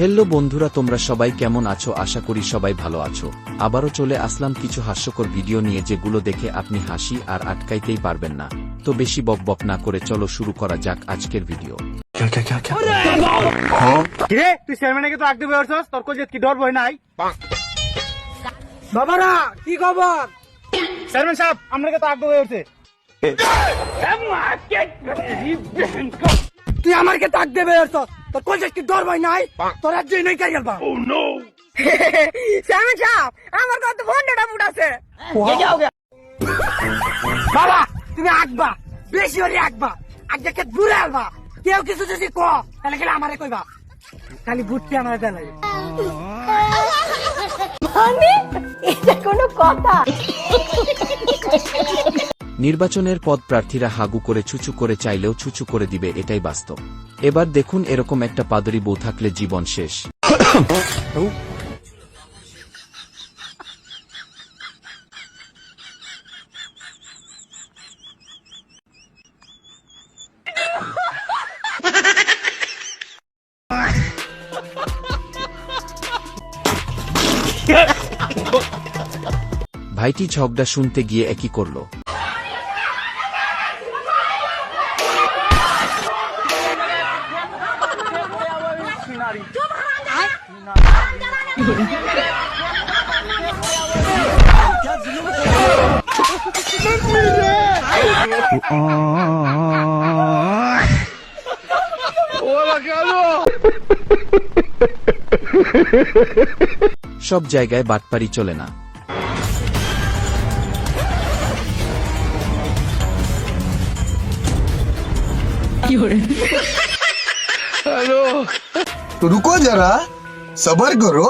Hello বন্ধুরা তোমরা সবাই কেমন আছো? আশা করি সবাই ভালো আছো। আবারও চলে আসলাম কিছু হাস্যকর ভিডিও নিয়ে যেগুলো দেখে আপনি হাসি আর আটকাইতেই পারবেন না। তো বেশি বক বক না করে চলো শুরু করা যাক আজকের ভিডিও। তুই চেয়ারম্যানকে তো আগতে বেরছস তোর কল কি ডর ভয় নাই? বাবারা কি খবর? চেয়ারম্যান সাহেব আপনাকে তো আগতে বেরছে তুই আমাকে তাক দেবে তোর কল কি ডর ভয় নাই তোর আজ নেই কাই গেলবা চেয়ারম্যান সাহেব আমার কত বন্ধুটা ফুট আছে। বাবা তুমি আগবা বেশি হলে আগবা আগ দেখে দূরে আলবা। কেউ কিছু যদি ক তাহলে গেলে আমারে কইবা। খালি বুটটি আমার দেলাই। মানে এটা কোনো কথা। নির্বাচনের পদ প্রার্থীরা হাগু করে ছুচু করে চাইলেও ছুচু করে দিবে, এটাই বাস্তব। এবার দেখুন এরকম একটা পাদরি বউ থাকলে জীবন শেষ। ভাইটি ঝগড়া শুনতে গিয়ে একই করল। সব জায়গায় বাটপারি চলে না तो रुको जरा সবার করো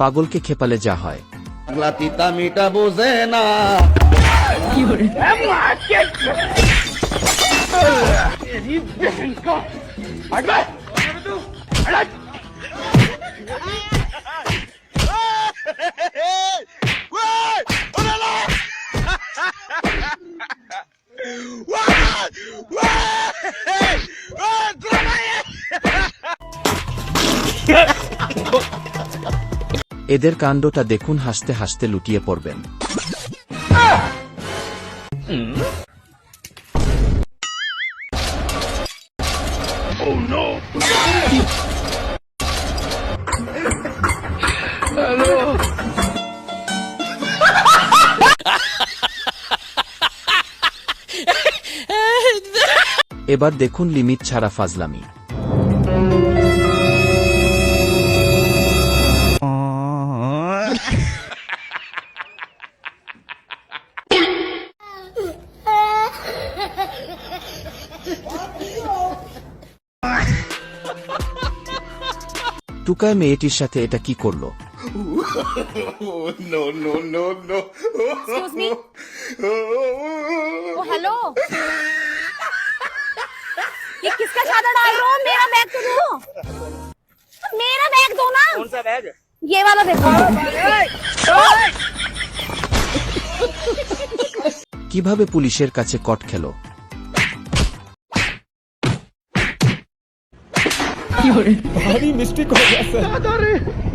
পাগলকে খেপালে যা হয় পাগলা তিতা মিটা বোঝে না এদের কাণ্ডটা দেখুন হাসতে হাসতে লুটিয়ে পড়বেন। এবার দেখুন লিমিট ছাড়া ফাজলামি। টুকায় মেয়েটির সাথে এটা কি করলো एक्सक्यूज मी ओ हेलो ये किसका चादर डाल रहे हो मेरा बैग तो दो मेरा बैग दो ना कौन सा बैग ये वाला देखो কিভাবে পুলিশের কাছে কট খেলো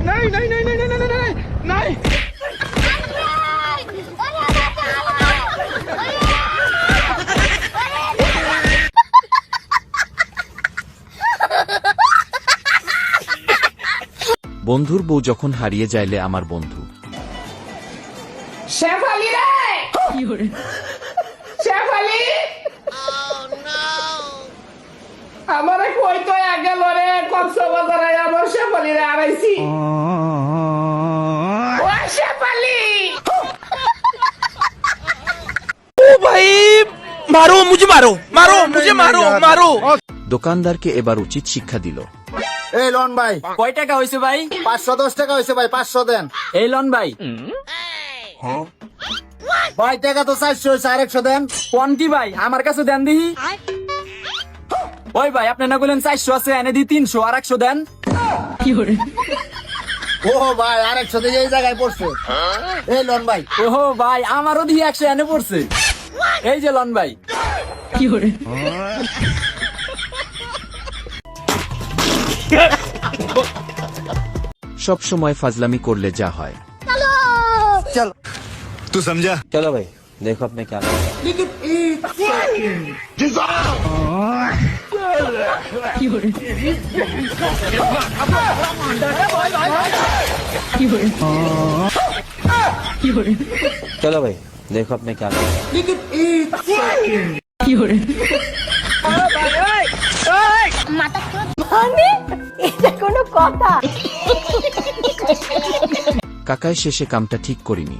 नहीं नहीं नहीं नहीं नहीं नहीं नहीं বন্ধুর বউ যখন হারিয়ে যাইলে আমার বন্ধু শেফালি রে শেফালি আমারে কই তো আমার শেফালি রে আড়াইছি শেফালি! ও ভাই মারো মুঝে মারো মারো মুঝে মারো মারো। দোকানদারকে এবার উচিত শিক্ষা দিল। এই লন ভাই। কয় টাকা হইছে ভাই? পাঁচশো দশ টাকা হইছে ভাই পাঁচশো দেন। এই লন ভাই। ভাই টাকা তো চারশো হয়েছে আরেকশো দেন। কোন কি ভাই? আমার কাছে দেন দিহি। ওই ভাই আপনি না বলেন চারশো আছে এনে দিই তিনশো আর একশো দেন। কি করে? ও ভাই আর একশো এই জায়গায় এই লন ভাই। ভাই আমারও দিয়ে একশো এনে পড়ছে। এই যে লন ভাই। কি সব সময় ফাজলামি করলে যা হয়। চলো! তু সমঝা চলো ভাই দেখো আপনি কেন চলো ভাই দেখো আপনি क्या মানে এটা কোনো কথা কাকায় শেষে কামটা ঠিক করিনি।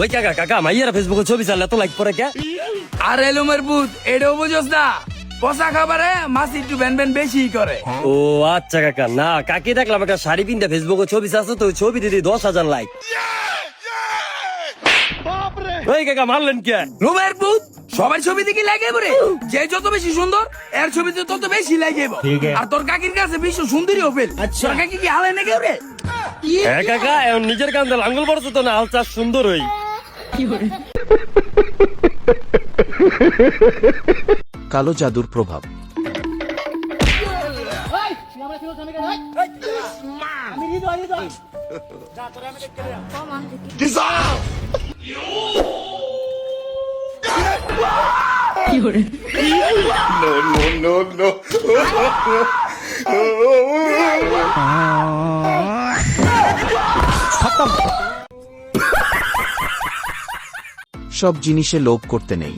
ওই কাকা কাকা মাইয়ারা ফেসবুকে ছবি চাললে তো লাইক করে কে? আর এলুমের বুধ এটাও বুঝোস না। পচা খাবারে মাছ একটু ব্যান ব্যান বেশি করে। ও আচ্ছা কাকা। না কাকি দেখলাম একটা শাড়ি পিনতে ফেসবুকে ছবি আছে তো ছবি দিদি দশ হাজার লাইক ওই কাকা মারলেন কে? রুমের বুধ সবার ছবি দেখি লাগে বরে যে যত বেশি সুন্দর এর ছবিতে তত বেশি লাগে আর তোর কাকির কাছে বিশ্ব সুন্দরী ওপেল তোর কাকি কি হালে নাকি রে হ্যাঁ কাকা এখন নিজের কান্দে লাঙ্গল পড়ছে তো না হাল চাষ সুন্দর হই। কালো জাদুর প্রভাব। সব জিনিসে লোভ করতে নেই।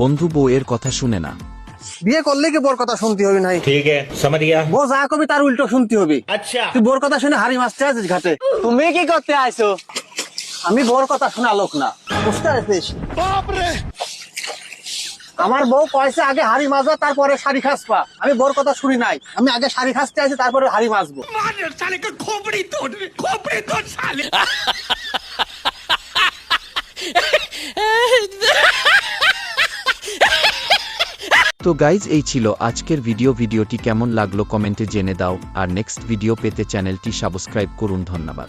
বন্ধু বউয়ের কথা শুনে না। বিয়ে করলে কি বোর কথা শুনতে হবে নাই ঠিক আছে বউ যা কবি তার উল্টো শুনতে হবে। আচ্ছা তুই বোর কথা শুনে হারি মাছতে আছিস ঘাটে। তুমি কি করতে আইছো? আমি বোর কথা শোনা লোক না। বুঝতে পারছিস আমার বউ কয়েছে আগে হাড়ি মাজবা তারপরে শাড়ি খাসবা। আমি বোর কথা শুনি নাই। আমি আগে শাড়ি খাসতে আছি তারপরে হাড়ি মাজবো। তো গাইজ এই ছিল আজকের ভিডিও ভিডিওটি কেমন লাগল কমেন্টে জেনে দাও। আর নেক্সট ভিডিও পেতে চ্যানেলটি সাবস্ক্রাইব করুন ধন্যবাদ।